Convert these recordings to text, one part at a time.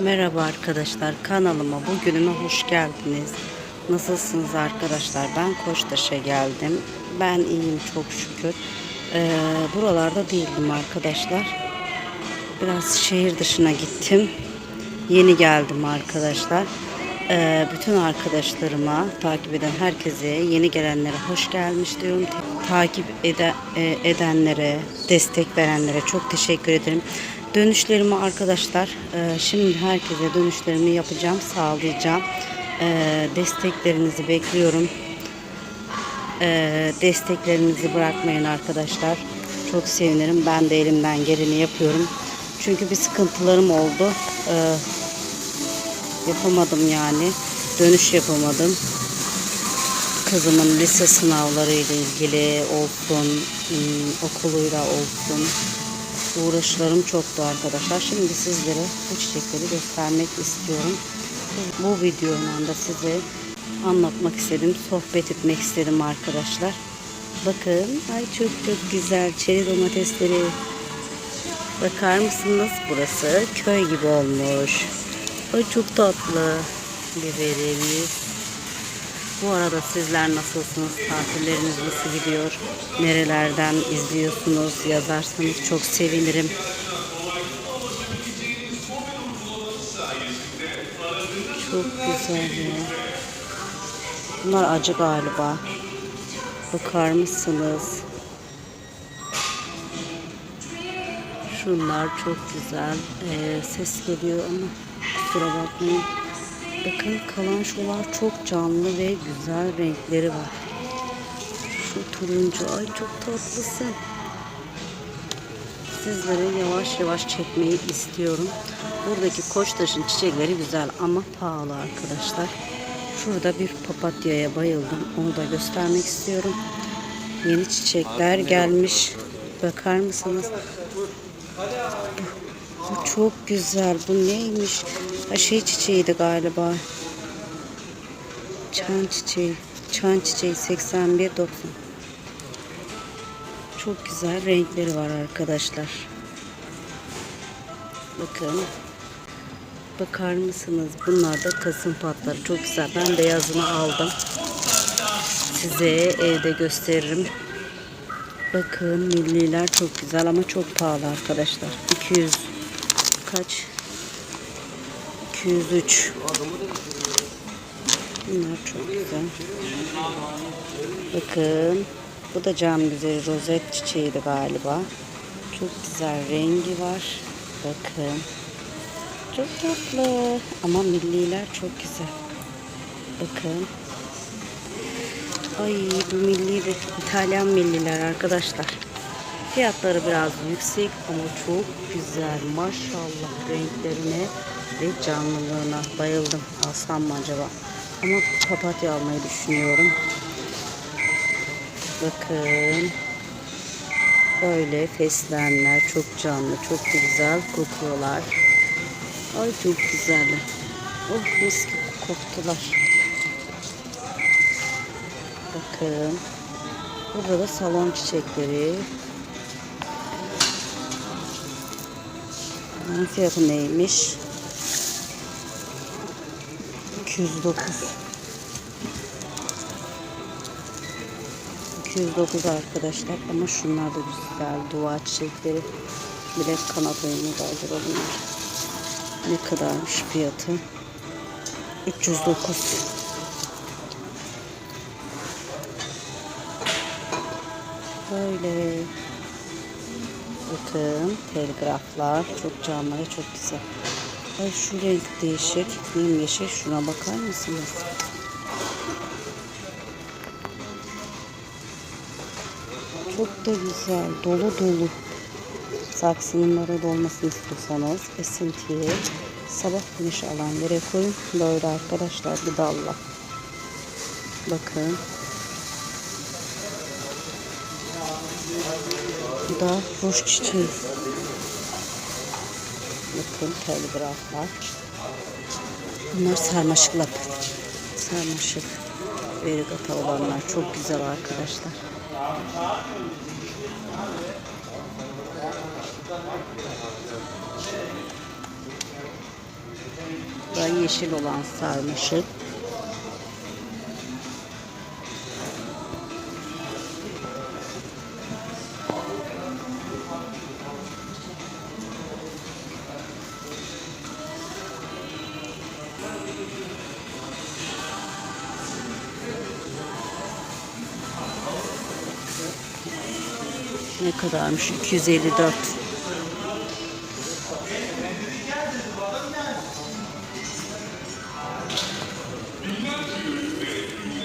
Merhaba arkadaşlar kanalıma bugünüme hoş geldiniz. Nasılsınız arkadaşlar? Ben Koçtaş'a geldim. Ben iyiyim çok şükür. Ee, buralarda değildim arkadaşlar. Biraz şehir dışına gittim. Yeni geldim arkadaşlar. Ee, bütün arkadaşlarıma, takip eden herkese, yeni gelenlere hoş gelmiş diyorum. Takip ede- e, edenlere, destek verenlere çok teşekkür ederim. Dönüşlerimi arkadaşlar, e, şimdi herkese dönüşlerimi yapacağım, sağlayacağım. E, desteklerinizi bekliyorum. E, desteklerinizi bırakmayın arkadaşlar. Çok sevinirim. Ben de elimden geleni yapıyorum. Çünkü bir sıkıntılarım oldu. Yapamadım yani. Dönüş yapamadım. Kızımın lise sınavları ile ilgili olsun, ım, okuluyla olsun uğraşlarım çoktu arkadaşlar. Şimdi sizlere bu çiçekleri göstermek istiyorum. Bu videoyla da size anlatmak istedim, sohbet etmek istedim arkadaşlar. Bakın, ay çok çok güzel çeri domatesleri. Bakar mısınız? Burası köy gibi olmuş. Ay çok tatlı. Biberimiz. Bu arada sizler nasılsınız? Tatilleriniz nasıl gidiyor? Nerelerden izliyorsunuz? Yazarsanız çok sevinirim. Çok güzel ya. Bunlar acı galiba. Bakar mısınız? Şunlar çok güzel. Ee, ses geliyor ama kusura bakmayın. Bakın kalan şular çok canlı ve güzel renkleri var. Şu turuncu ay çok tatlısın. Sizlere yavaş yavaş çekmeyi istiyorum. Buradaki koçtaşın çiçekleri güzel ama pahalı arkadaşlar. Şurada bir papatyaya bayıldım. Onu da göstermek istiyorum. Yeni çiçekler gelmiş. Bakar mısınız? Bu çok güzel. Bu neymiş? Ha, şey çiçeğiydi galiba. Çan çiçeği. Çan çiçeği 81.90. Çok güzel renkleri var arkadaşlar. Bakın. Bakar mısınız? Bunlar da kasım patları. Çok güzel. Ben beyazını aldım. Size evde gösteririm. Bakın milliler çok güzel ama çok pahalı arkadaşlar. 200 kaç? 203. Bunlar çok güzel. Bakın. Bu da cam güzeli rozet çiçeğiydi galiba. Çok güzel rengi var. Bakın. Çok tatlı. Ama milliler çok güzel. Bakın. Ay bu milli de İtalyan milliler arkadaşlar. Fiyatları biraz yüksek ama çok güzel. Maşallah renklerine ve canlılığına bayıldım. Alsam mı acaba? Ama papatya almayı düşünüyorum. Bakın. Böyle fesleğenler çok canlı, çok güzel kokuyorlar. Ay çok güzeller. Oh mis gibi koktular. Bakın. Burada da salon çiçekleri. Bunun fiyatı neymiş? 209. 209 arkadaşlar ama şunlar da güzel. Dua çiçekleri. Bilek kanat oyunu da acaba bunlar ne kadarmış fiyatı? 309 böyle. Bakın telgraflar çok canlı çok güzel Ay şu renk değişik yemyeşil şuna bakar mısınız Çok da güzel, dolu dolu. Saksının orada olmasını istiyorsanız esintiye sabah güneş alan yere koyun. Böyle arkadaşlar bir dalla. Bakın. Bu da ruj çiçeği. Bakın telgraflar. Bunlar sarmaşıklar. Sarmaşık. Verigata olanlar çok güzel arkadaşlar. da yeşil olan sarmaşık. Kadarmış? 254.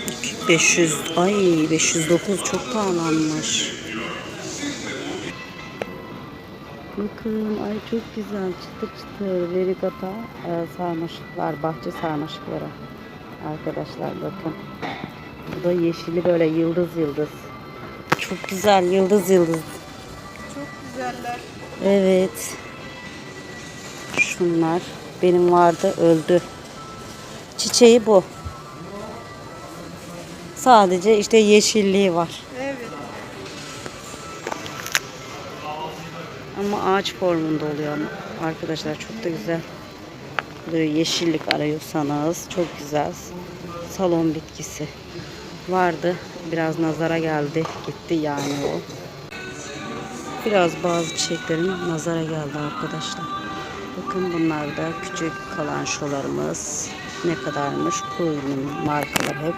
İki- 500 ay 509 çok pahalanmış. Bakın ay çok güzel çıtır çıtır verigata e, sarmaşıklar bahçe sarmaşıkları arkadaşlar bakın. Bu da yeşili böyle yıldız yıldız. Çok güzel yıldız yıldız. Güzeller. Evet. Şunlar benim vardı öldü. Çiçeği bu. Sadece işte yeşilliği var. Evet. Ama ağaç formunda oluyor ama arkadaşlar çok da güzel. Böyle yeşillik arıyorsanız çok güzel. Salon bitkisi vardı. Biraz nazara geldi. Gitti yani o. Biraz bazı çiçeklerin nazara geldi arkadaşlar. Bakın bunlar da küçük kalan şolarımız. Ne kadarmış? Kuyunun markaları hep.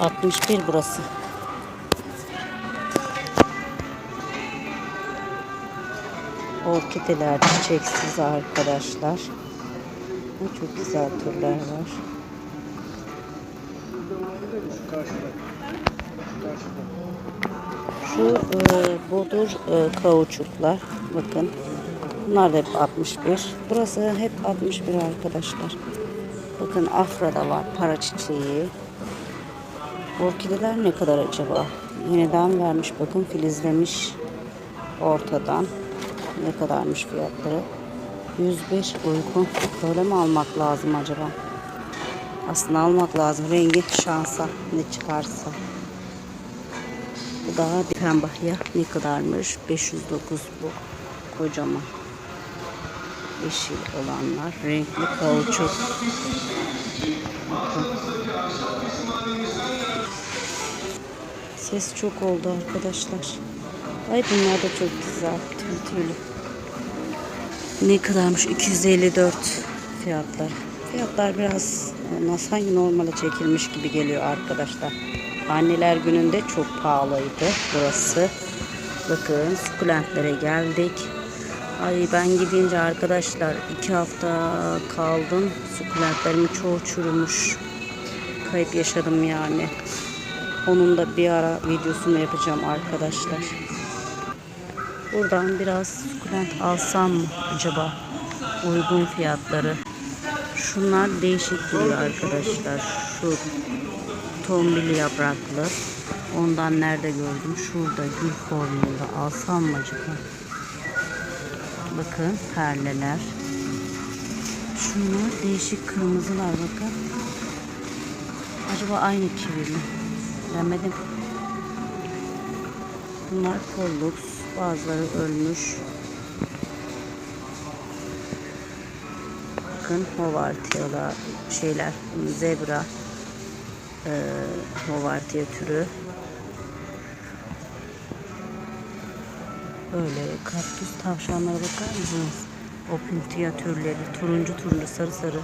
61 burası. Orkideler çiçeksiz arkadaşlar. Çok güzel türler var. Şu e, bodur e, kauçuklar. Bakın. Bunlar da hep 61. Burası hep 61 arkadaşlar. Bakın afra da var. Para çiçeği. Orkideler ne kadar acaba? Yeniden vermiş bakın filizlemiş ortadan. Ne kadarmış fiyatları? 105 uygun. Böyle mi almak lazım acaba? Aslında almak lazım. Rengi şansa ne çıkarsa. Bu bir pembahya ne kadarmış? 509 bu. Kocaman. Yeşil olanlar. Renkli kauçuk. Ses çok oldu arkadaşlar. Ay bunlar da çok güzel. Tüy tüylü. Ne kadarmış? 254 fiyatlar. Fiyatlar biraz e, sanki normale çekilmiş gibi geliyor arkadaşlar. Anneler gününde çok pahalıydı burası. Bakın sukulentlere geldik. Ay ben gidince arkadaşlar iki hafta kaldım. Sukulentlerimin çoğu çürümüş. Kayıp yaşadım yani. Onun da bir ara videosunu yapacağım arkadaşlar. Buradan biraz sukulent alsam mı acaba? Uygun fiyatları. Şunlar değişik duruyor arkadaşlar. Şu tombili yapraklı. Ondan nerede gördüm? Şurada gül formunda alsam mı acaba? Bakın perleler. Şunlar değişik kırmızılar bakın. Acaba aynı kivi mi? Bilemedim. Bunlar pollux. Bazıları ölmüş. Bakın hovartiyalar şeyler zebra e, hovartiya türü. Böyle kaktüs tavşanlara bakar mısınız? Opuntia türleri turuncu turuncu sarı sarı.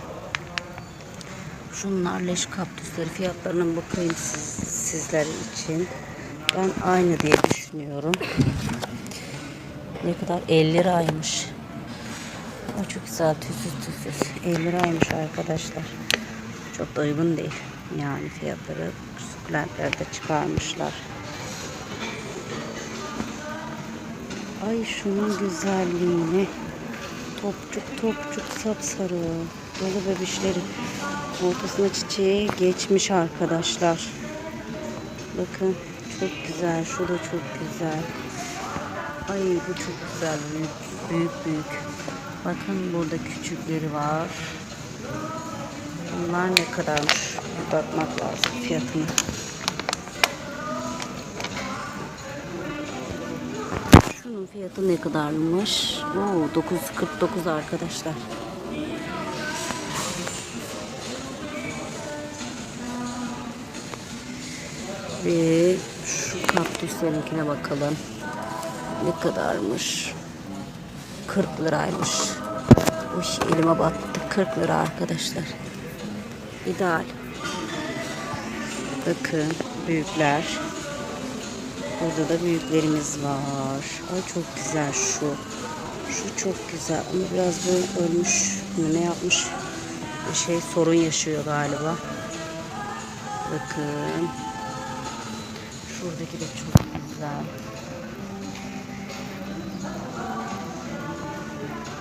Şunlar leş kaktüsleri fiyatlarına bakayım siz, sizler için. Ben aynı diye düşünüyorum. Ne kadar? 50 liraymış. Ay çok güzel tüsüz tüsüz. 50 liraymış arkadaşlar. Çok da uygun değil. Yani fiyatları sukulentlerde çıkarmışlar. Ay şunun güzelliğini. Topçuk topçuk sapsarı. Dolu bebişleri. Ortasına çiçeği geçmiş arkadaşlar. Bakın çok güzel. Şu da çok güzel. Ay bu çok güzel. Büyük büyük. büyük. Bakın burada küçükleri var. Bunlar ne kadarmış? Bir bakmak lazım fiyatını. Şunun Fiyatı ne kadarmış? Oo 949 arkadaşlar. Ve şu kaktüslerinkine bakalım. Ne kadarmış? 40 liraymış. Uş elime battı. 40 lira arkadaşlar. İdeal. Bakın büyükler. Burada da büyüklerimiz var. Ay çok güzel şu. Şu çok güzel ama biraz böyle ölmüş mü ne yapmış bir şey sorun yaşıyor galiba. Bakın. Şuradaki de çok güzel.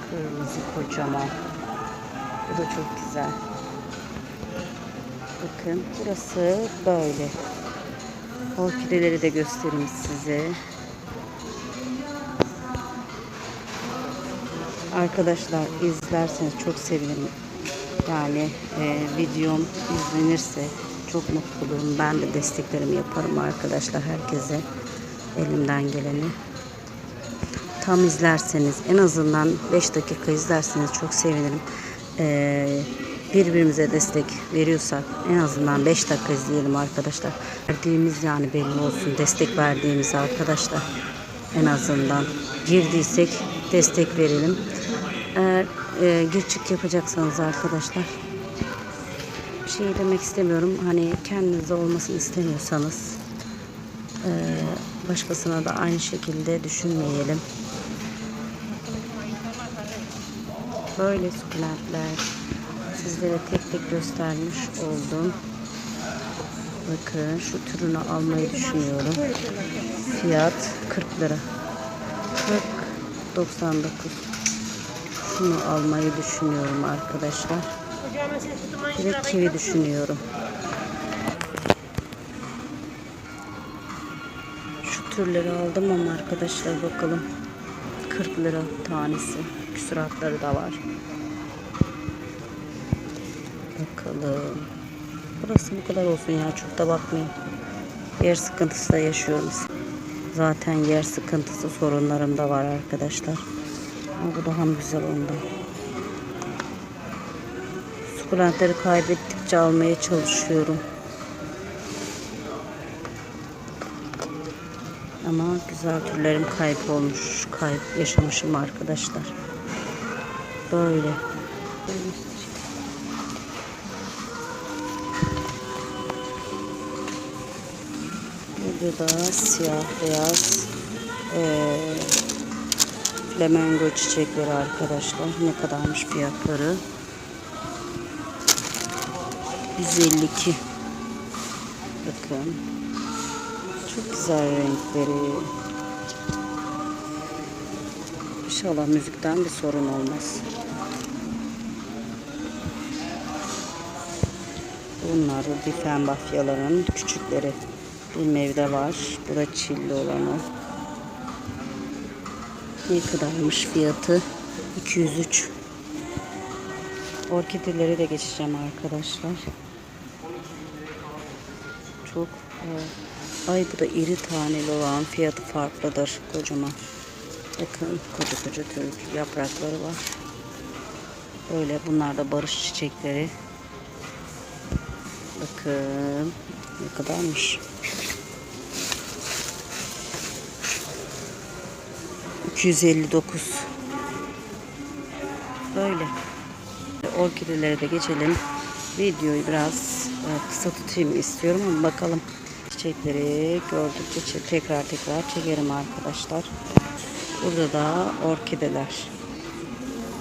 Kırmızı kocaman. Bu da çok güzel. Bakın burası böyle. Orkideleri de göstereyim size. Arkadaşlar izlerseniz çok sevinirim. Yani e, videom izlenirse çok mutlu olurum. Ben de desteklerimi yaparım arkadaşlar herkese. Elimden geleni. Tam izlerseniz en azından 5 dakika izlerseniz çok sevinirim. Ee, birbirimize destek veriyorsak en azından 5 dakika izleyelim arkadaşlar. Verdiğimiz yani belli olsun destek verdiğimiz arkadaşlar. En azından girdiysek destek verelim. Eğer e, gir çık yapacaksanız arkadaşlar bir şey demek istemiyorum. Hani kendinize olmasını istemiyorsanız e, başkasına da aynı şekilde düşünmeyelim. Böyle sukulentler sizlere tek tek göstermiş oldum. Bakın şu türünü almayı düşünüyorum. Fiyat 40 lira. 40.99. Şunu almayı düşünüyorum arkadaşlar. Bir kivi düşünüyorum. Şu türleri aldım ama arkadaşlar bakalım. 40 lira tanesi. Küsuratları da var. Bakalım. Burası bu kadar olsun ya. Çok da bakmayın. Yer sıkıntısı da yaşıyorum. Zaten yer sıkıntısı sorunlarım da var arkadaşlar. Ama bu daha güzel ondan. Sukulentleri kaybettikçe almaya çalışıyorum. Ama güzel türlerim kaybolmuş. Kayıp yaşamışım arkadaşlar. Böyle. Burada da siyah beyaz eee flamingo çiçekleri arkadaşlar. Ne kadarmış fiyatları? 152. Bakın. Çok güzel renkleri. İnşallah müzikten bir sorun olmaz. Bunlar da difen bafyaların küçükleri. Bilmem de var. Bu da çilli olanı. Ne kadarmış fiyatı? 203. Orkideleri de geçeceğim arkadaşlar. Çok e, ay bu da iri taneli olan fiyatı farklıdır kocaman. Bakın koca koca tür yaprakları var. Böyle bunlar da barış çiçekleri. Bakın ne kadarmış. 259 böyle. Orkidelere de geçelim. Videoyu biraz e, kısa tutayım istiyorum bakalım. Çiçekleri gördükçe çe- tekrar tekrar çekerim arkadaşlar. Burada da orkideler.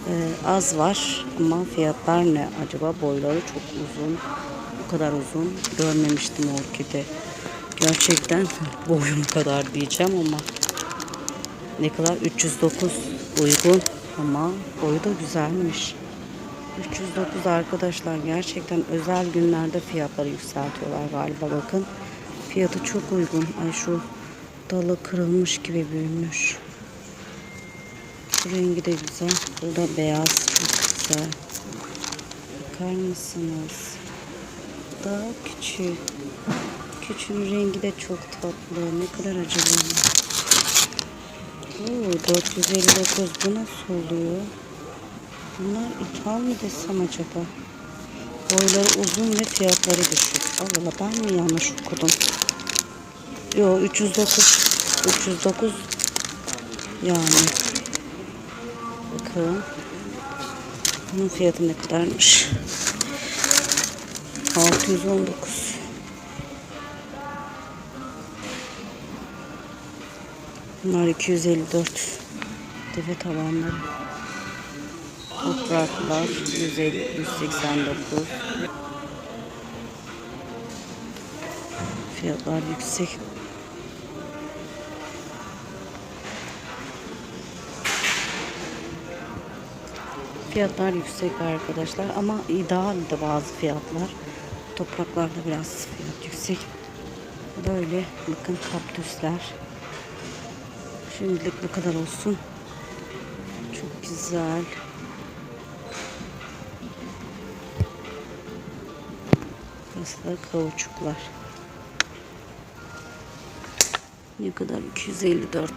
E, az var ama fiyatlar ne acaba? Boyları çok uzun. Bu kadar uzun. Görmemiştim orkide. Gerçekten boyum kadar diyeceğim ama ne kadar? 309 uygun ama boyu da güzelmiş. 309 arkadaşlar gerçekten özel günlerde fiyatları yükseltiyorlar galiba bakın. Fiyatı çok uygun. Ay şu dalı kırılmış gibi büyümüş. Şu rengi de güzel. Bu da beyaz çok güzel. Bakar mısınız? Bu da küçük. Küçüğün rengi de çok tatlı. Ne kadar acaba? Oo, 459 bu nasıl oluyor? Bunlar ithal mı desem acaba? Boyları uzun ve fiyatları düşük. Allah Allah ben mi yanlış okudum? Yo 309 309 yani. Bakın. Bunun fiyatı ne kadarmış? 619. Bunlar 254. Deve tavanları. Topraklar 150, 189. Fiyatlar yüksek. Fiyatlar yüksek arkadaşlar ama ideal de bazı fiyatlar. Topraklarda biraz fiyat yüksek. Böyle bakın kaktüsler. Şimdilik bu kadar olsun. Çok güzel. Burası da kauçuklar. Ne kadar? 254.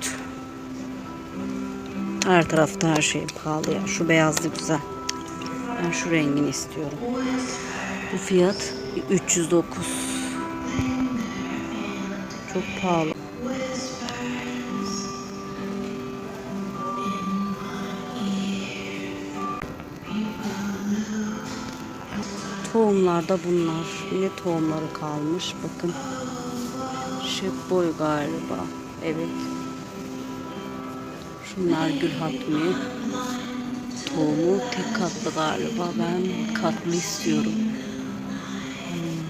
Her tarafta her şey pahalı ya. Şu beyazlı güzel. Ben şu rengini istiyorum. Bu fiyat 309. Çok pahalı. Tohumlar da bunlar. Yine tohumları kalmış. Bakın. Şık boy galiba. Evet. Şunlar gül hatmi. Tohumu tek katlı galiba. Ben katlı istiyorum. Hmm.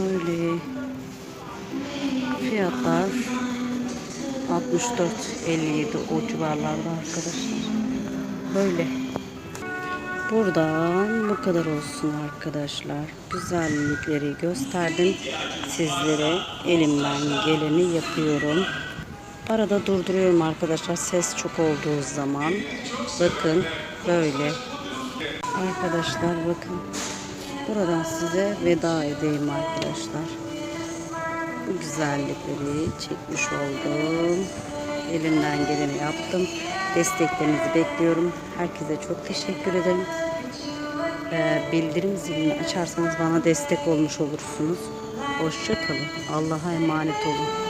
Böyle fiyatlar 64 57 o civarlarda arkadaşlar. Böyle. Buradan bu kadar olsun arkadaşlar. Güzellikleri gösterdim sizlere. Elimden geleni yapıyorum. Arada durduruyorum arkadaşlar ses çok olduğu zaman. Bakın böyle. Arkadaşlar bakın. Buradan size veda edeyim arkadaşlar. Bu güzellikleri çekmiş oldum. Elimden geleni yaptım. Desteklerinizi bekliyorum. Herkese çok teşekkür ederim. Ee, bildirim zilini açarsanız bana destek olmuş olursunuz. Hoşçakalın. Allah'a emanet olun.